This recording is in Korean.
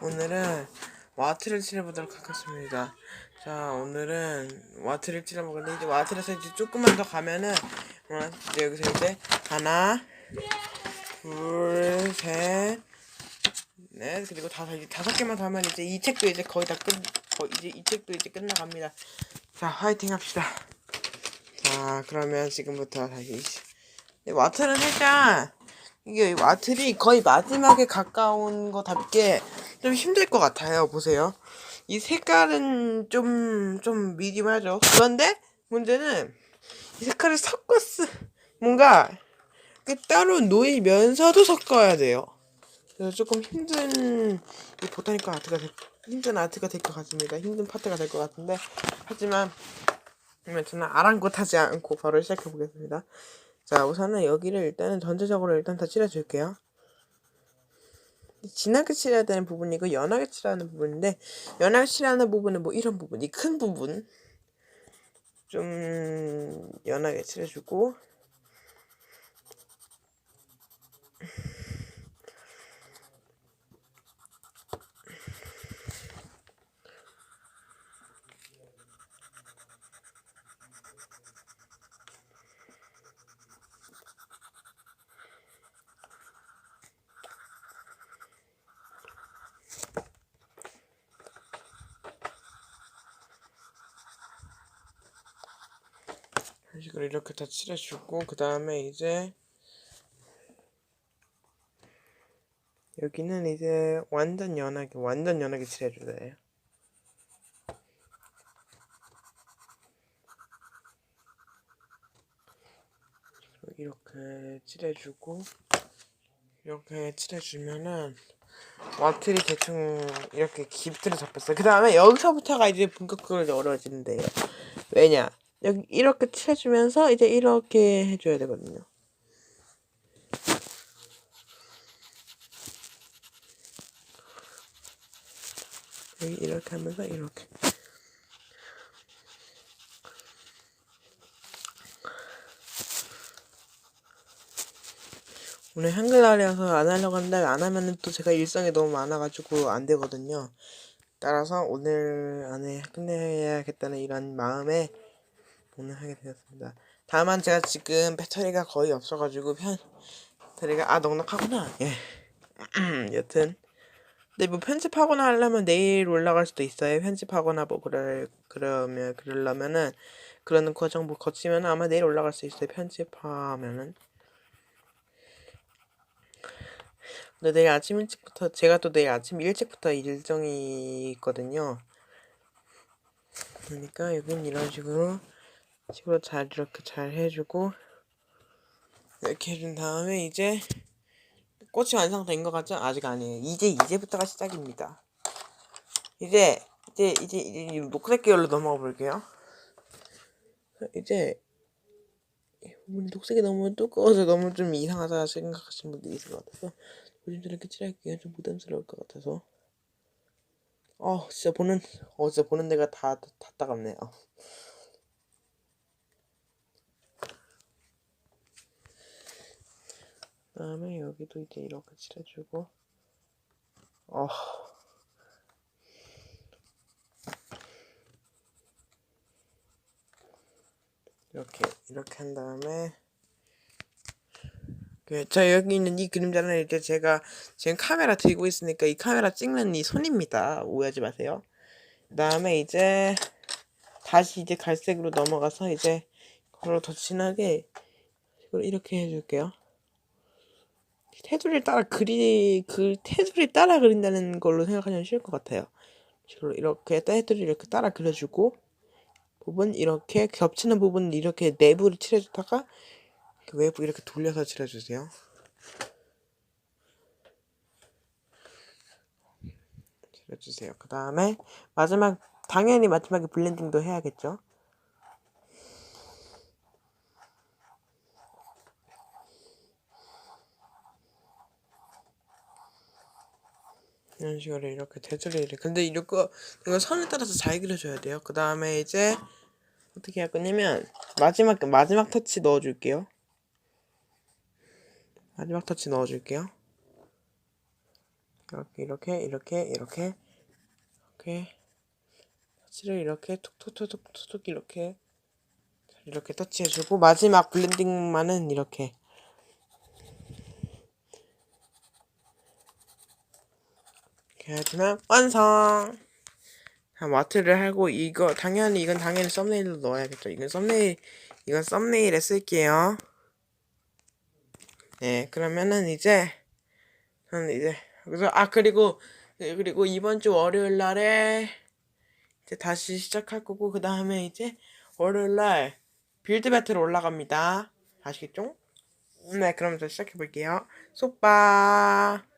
오늘은 와트를 칠해보도록 하겠습니다. 자, 오늘은 와트를 칠해보는데 이제 와트에서 이제 조금만 더 가면은 어, 이제 여기서 이제 하나, 둘, 셋, 넷 그리고 다섯 이제 다섯 개만 더 하면 이제 이 책도 이제 거의 다 끝, 거의 이제 이 책도 이제 끝나갑니다. 자, 화이팅 합시다. 자, 그러면 지금부터 다시 네, 와트는 살짝 이게 와틀이 거의 마지막에 가까운 거답게 좀 힘들 것 같아요. 보세요. 이 색깔은 좀, 좀 미디움하죠. 그런데 문제는 이 색깔을 섞었어. 뭔가 그 따로 놓이면서도 섞어야 돼요. 그래서 조금 힘든 이 보타니컬 아트가 될, 힘든 아트가 될 것 같습니다. 힘든 파트가 될 것 같은데 하지만 그러면 저는 아랑곳하지 않고 바로 시작해 보겠습니다. 자, 우선은 여기를 일단은 전체적으로 일단 다 칠해줄게요. 진하게 칠해야 되는 부분이고 연하게 칠하는 부분인데 연하게 칠하는 부분은 뭐 이런 부분, 이 큰 부분 좀 연하게 칠해주고 식으로 이렇게 다 칠해주고 그 다음에 이제 여기는 이제 완전 연하게 완전 연하게 칠해줘야 돼요. 이렇게 칠해주고 이렇게 칠해주면은 와틀이 대충 이렇게 기틀을 잡혔어요. 그 다음에 여기서부터가 이제 본격적으로 어려워지는데요. 왜냐? 여기 이렇게 칠해주면서 이제 이렇게 해줘야 되거든요. 여기 이렇게 하면서 이렇게. 오늘 한글날이라서 안 하려고 하는데 안 하면은 또 제가 일정이 너무 많아가지고 안 되거든요. 따라서 오늘 안에 끝내야겠다는 이런 마음에 오늘 하게 되었습니다. 다만 제가 지금 배터리가 거의 없어가지고 편 배터리가 아 넉넉하구나. 예. 여튼 근데 뭐 편집하거나 하려면 내일 올라갈 수도 있어요. 편집하거나 뭐 그럴 그러면 그러려면은 그런 과정 뭐 거치면 아마 내일 올라갈 수 있어요. 편집하면은. 근데 내일 아침 일찍부터 제가 또 내일 아침 일찍부터 일정이 있거든요. 그러니까 여긴 이런 식으로 식으로 잘 이렇게 잘 해주고 이렇게 해준 다음에 이제 꽃이 완성된 것 같죠? 아직 아니에요. 이제 이제부터가 시작입니다. 이제 이제 이제 이제 녹색 계열로 넘어가 볼게요. 이제 녹색이 너무 두꺼워서 너무 좀 이상하다 생각하시는 분들이 있을 것 같아서 조심스럽게 칠할게요. 좀 부담스러울 것 같아서. 어 진짜 보는 어 진짜 보는 데가 다 다 따갑네요. 그 다음에 여기도 이제 이렇게 칠해주고. 어. 이렇게 이렇게 한 다음에. 그, 자 여기 있는 이 그림자는 이제 제가 지금 카메라 들고 있으니까 이 카메라 찍는 이 손입니다. 오해하지 마세요. 그 다음에 이제 다시 이제 갈색으로 넘어가서 이제 그걸로 더 진하게 이렇게 해줄게요 테두리를 따라 그리 그 테두리 따라 그린다는 걸로 생각하면 쉬울 것 같아요. 식으로 이렇게 테두리 이렇게 따라 그려주고 부분 이렇게 겹치는 부분 이렇게 내부를 칠해주다가 외부 이렇게 돌려서 칠해주세요. 칠해주세요. 그 다음에 마지막 당연히 마지막에 블렌딩도 해야겠죠. 이런 식으로 이렇게 테두리를 근데 이거 이거 선을 따라서 잘 그려줘야 돼요. 그 다음에 이제 어떻게 할 거냐면 마지막 마지막 터치 넣어줄게요. 마지막 터치 넣어줄게요. 이렇게 이렇게 이렇게 이렇게 이렇게 터치를 이렇게 툭툭툭툭툭 이렇게 이렇게 터치해주고 마지막 블렌딩만은 이렇게 이렇게 해주면 완성. 자, 마트를 하고 이거 당연히 이건 당연히 썸네일로 넣어야겠죠. 이건 썸네일 이건 썸네일에 쓸게요. 네, 그러면은 이제 저는 이제 그래서 아 그리고 네, 그리고 이번 주 월요일 날에 이제 다시 시작할 거고 그 다음에 이제 월요일 날 빌드 배틀 올라갑니다. 아시겠죠? 네, 그럼 저 시작해 볼게요. 속바.